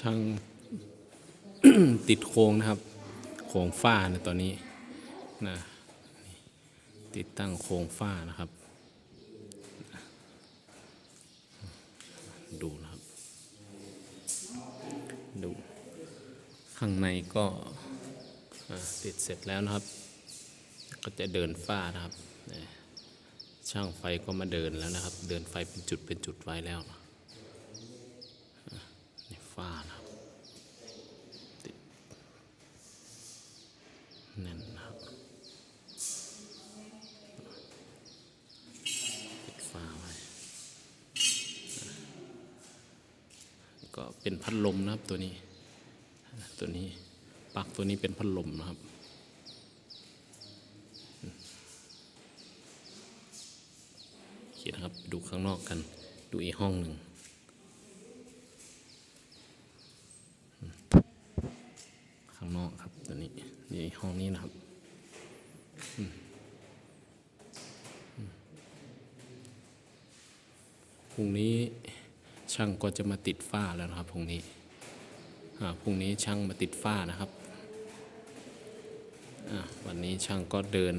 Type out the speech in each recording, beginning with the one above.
ช่างติดโครงนะครับ โครงฝ้าในตอนนี้นะติดตั้งโครงฝ้านะครับ ดูนะครับ ดู ข้างในก็ติดเสร็จแล้วนะครับ ก็จะเดินฝ้านะครับ ช่างไฟก็มาเดินแล้วนะครับ เดินไฟเป็นจุดเป็นจุดไว้แล้วนะ้านะติดแน่นนะครับติดฝ้าไว้ก็เป็นพัดลมนะครับตัวนี้ ตัวนี้ปลั๊กตัวนี้เป็นพัดลมนะครับโอเคนะครับดูข้างนอกกันดูอีกห้องหนึ่งอืมข้างนอกครับตัว นี่ห้องนี้นะครับอืมอืมพรุ่งนี้ช่างก็จะมาติดฝ้าแล้วนะครับพรุ่งนี้พรุ่งนี้ช่างมาติดฝ้านะครับ วันนี้ช่างก็เดิน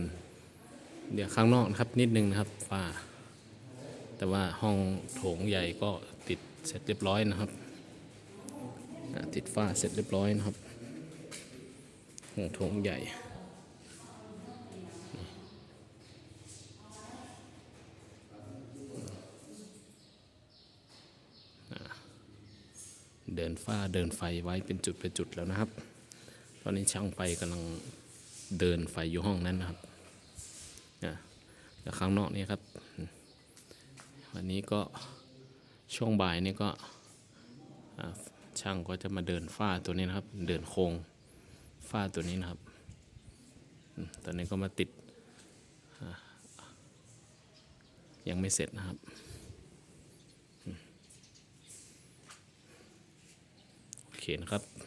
เดี๋ยวข้างนอกนะครับนิดนึงนะครับฝ้า แต่ว่าห้องโถงใหญ่ก็ติดเสร็จเรียบร้อยนะครับ ติดฝ้าเสร็จเรียบร้อยนะครับ ห้องโถงใหญ่เดินฝ้าเดินไฟไว้เป็นจุดเป็นจุดแล้วนะครับ ตอนนี้ช่างไฟกำลังเดินไฟอยู่ห้องนั้นนะครับแล้วข้างนอกนี่ครับ วันนี้ก็ช่วงบ่ายนี่ก็ช่างก็จะมาเดินฝ้าตัวนี้นะครับ เดินโครง ฝ้าตัวนี้นะครับตอนนี้ก็มาติด ยังไม่เสร็จนะครับ โอเคนะครับ